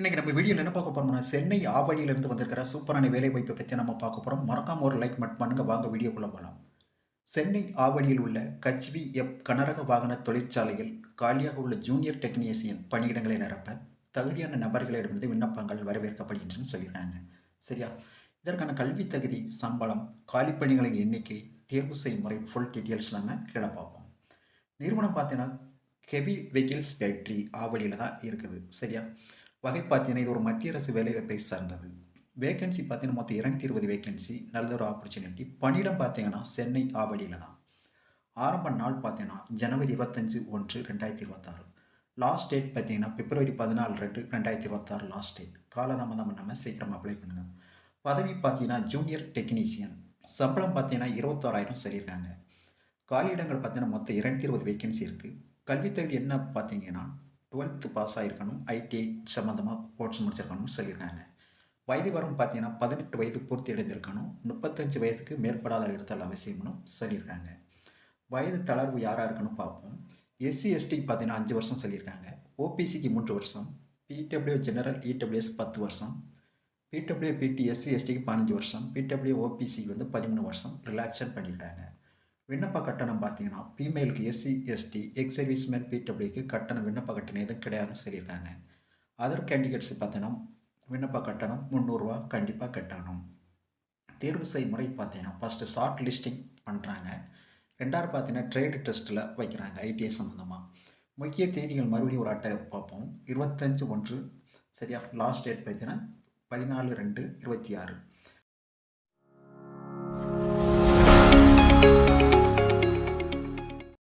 இன்றைக்கி நம்ம வீடியோவில் என்ன பார்க்க போகிறோம்னா சென்னை ஆவடியிலிருந்து வந்திருக்கிற சூப்பரான வேலை வாய்ப்பை பற்றி நம்ம பார்க்க போகிறோம் மறக்காம ஒரு லைக் மட்டும் பண்ணுங்கள் வாங்க வீடியோக்குள்ளே போகலாம் சென்னை ஆவடியில் உள்ள கச்வி எப் கனரக வாகன தொழிற்சாலையில் காலியாக உள்ள ஜூனியர் டெக்னீசியன் பணியிடங்களை நிரப்ப தகுதியான நபர்களிடமிருந்து விண்ணப்பங்கள் வரவேற்கப்படுகின்றன சொல்லியிருக்காங்க. சரியா? இதற்கான கல்வி தகுதி சம்பளம் காலி பணிகளின் எண்ணிக்கை தேர்வு செய்முறை முறை ஃபுல் டீட்டெயில்ஸ் நம்ம கீழே பார்ப்போம். நிறுவனம் பார்த்தீங்கன்னா ஹெவி வெஹிக்கிள்ஸ் ஃபேக்ட்ரி ஆவடியில் தான் இருக்குது. சரியா? வகை பார்த்தீங்கன்னா இது ஒரு மத்திய அரசு வேலைவாய்ப்பை சார்ந்தது. வேகன்சி பார்த்தீங்கன்னா மொத்தம் இரநூத்தி இருபது வேகன்சி நல்ல ஒரு ஆப்பர்ச்சுனிட்டி பணியிடம் பார்த்தீங்கன்னா சென்னை ஆவடியில் தான். ஆரம்ப நாள் பார்த்தீங்கன்னா ஜனவரி இருபத்தஞ்சு ஒன்று ரெண்டாயிரத்தி இருபத்தாறு. லாஸ்ட் டேட் பார்த்தீங்கன்னா பிப்ரவரி பதினாலு ரெண்டு ரெண்டாயிரத்தி இருபத்தாறு லாஸ்ட் டேட் காலதாமதம் நம்ம சீக்கிரம் அப்ளை பண்ணுங்க. பதவி பார்த்தீங்கன்னா ஜூனியர் டெக்னீஷியன் சம்பளம் பார்த்தீங்கன்னா இருபத்தாறாயிரம் சொல்லியிருக்காங்க. காலியிடங்கள் பார்த்தீங்கன்னா மொத்தம் இரநூத்தி இருபது வேகன்சி இருக்குது கல்வித்தகுதி என்ன பார்த்தீங்கன்னா டுவெல்த்து பாஸ் ஆகிருக்கணும் ஐடிஐ சம்மந்தமாக கோர்ஸ் முடிச்சிருக்கணும்னு சொல்லியிருக்காங்க. வயது வரும் பார்த்தீங்கன்னா பதினெட்டு வயது பூர்த்தி அடைந்திருக்கணும். முப்பத்தஞ்சு வயதுக்கு மேற்படாத இருத்தல் அவசியம்னு சொல்லியிருக்காங்க. வயது தளர்வு யாராக இருக்குன்னு பார்ப்போம். எஸ்சி எஸ்டி பார்த்தீங்கன்னா அஞ்சு வருஷம் சொல்லியிருக்காங்க. ஓபிசிக்கு மூன்று வருஷம். பிடபிள்யூ ஜெனரல் இடபிள்யூஎஸ் பத்து வருஷம். பிடபிள்யூ பிடி எஸ்சி எஸ்டிக்கு பதினஞ்சு வருஷம். பிடபிள்யூ ஓபிசிக்கு வந்து பதிமூணு வருஷம். ரிலாக்ஷன் பண்ணியிருக்காங்க. விண்ணப்ப கட்டணம் பார்த்தீங்கன்னா ஃபீமேலுக்கு எஸ்சி எஸ்டி எக்ஸ் சர்வீஸ்மேன் பிடபிள்யூக்கு கட்டணம் விண்ணப்ப கட்டணம் எதுவும் கிடையாதுன்னு சொல்லியிருக்காங்க. அதர் கேண்டிடேட்ஸ் பார்த்தீங்கன்னா விண்ணப்ப கட்டணம் முந்நூறுரூவா கண்டிப்பாக கட்டணும். தேர்வு செய்முறை பார்த்தீங்கன்னா ஃபஸ்ட்டு ஷார்ட் லிஸ்டிங் பண்ணுறாங்க ரெண்டாவது பார்த்தீங்கன்னா ட்ரேடு டெஸ்ட்டில் வைக்கிறாங்க ஐடிஐ சம்மந்தமாக முக்கிய தேதிகள் மறுபடியும் ஒரு அட்டை பார்ப்போம். இருபத்தஞ்சு ஒன்று சரியா? லாஸ்ட் டேட் பார்த்தீங்கன்னா பதினாலு ரெண்டு இருபத்தி ஆறு.